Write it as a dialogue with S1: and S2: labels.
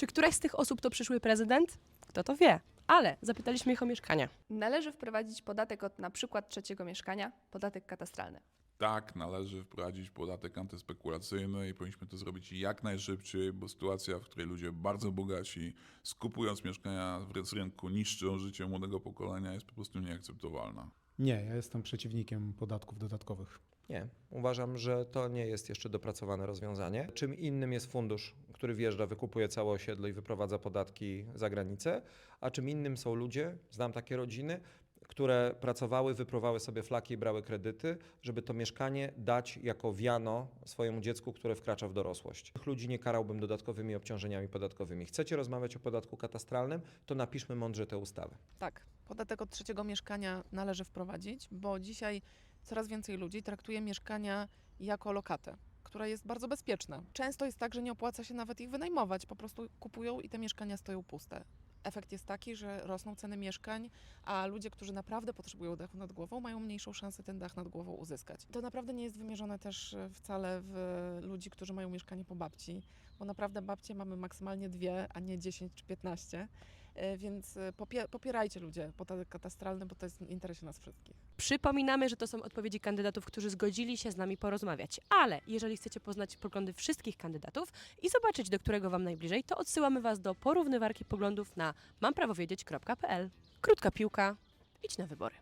S1: Czy któraś z tych osób to przyszły prezydent? Kto to wie? Ale zapytaliśmy ich o mieszkania.
S2: Należy wprowadzić podatek od na przykład trzeciego mieszkania, podatek katastralny.
S3: Tak, należy wprowadzić podatek antyspekulacyjny i powinniśmy to zrobić jak najszybciej, bo sytuacja, w której ludzie bardzo bogaci, skupując mieszkania z rynku, niszczą życie młodego pokolenia, jest po prostu nieakceptowalna.
S4: Nie, ja jestem przeciwnikiem podatków dodatkowych.
S5: Nie, uważam, że to nie jest jeszcze dopracowane rozwiązanie. Czym innym jest fundusz, który wjeżdża, wykupuje całe osiedle i wyprowadza podatki za granicę, a czym innym są ludzie, znam takie rodziny, które pracowały, wypróbowały sobie flaki i brały kredyty, żeby to mieszkanie dać jako wiano swojemu dziecku, które wkracza w dorosłość. Tych ludzi nie karałbym dodatkowymi obciążeniami podatkowymi. Chcecie rozmawiać o podatku katastralnym, to napiszmy mądrze tę ustawę.
S6: Tak, podatek od trzeciego mieszkania należy wprowadzić, bo dzisiaj coraz więcej ludzi traktuje mieszkania jako lokatę, która jest bardzo bezpieczna. Często jest tak, że nie opłaca się nawet ich wynajmować, po prostu kupują i te mieszkania stoją puste. Efekt jest taki, że rosną ceny mieszkań, a ludzie, którzy naprawdę potrzebują dachu nad głową, mają mniejszą szansę ten dach nad głową uzyskać. To naprawdę nie jest wymierzone też e, wcale w ludzi, którzy mają mieszkanie po babci, bo naprawdę babcie mamy maksymalnie dwie, a nie 10 czy 15. E, Więc e, popie- popierajcie ludzie podatek katastralny, bo to jest w interesie nas wszystkich.
S1: Przypominamy, że to są odpowiedzi kandydatów, którzy zgodzili się z nami porozmawiać. Ale jeżeli chcecie poznać poglądy wszystkich kandydatów i zobaczyć, do którego Wam najbliżej, to odsyłamy Was do porównywarki poglądów na mamprawowiedzieć.pl. Krótka piłka, idź na wybory.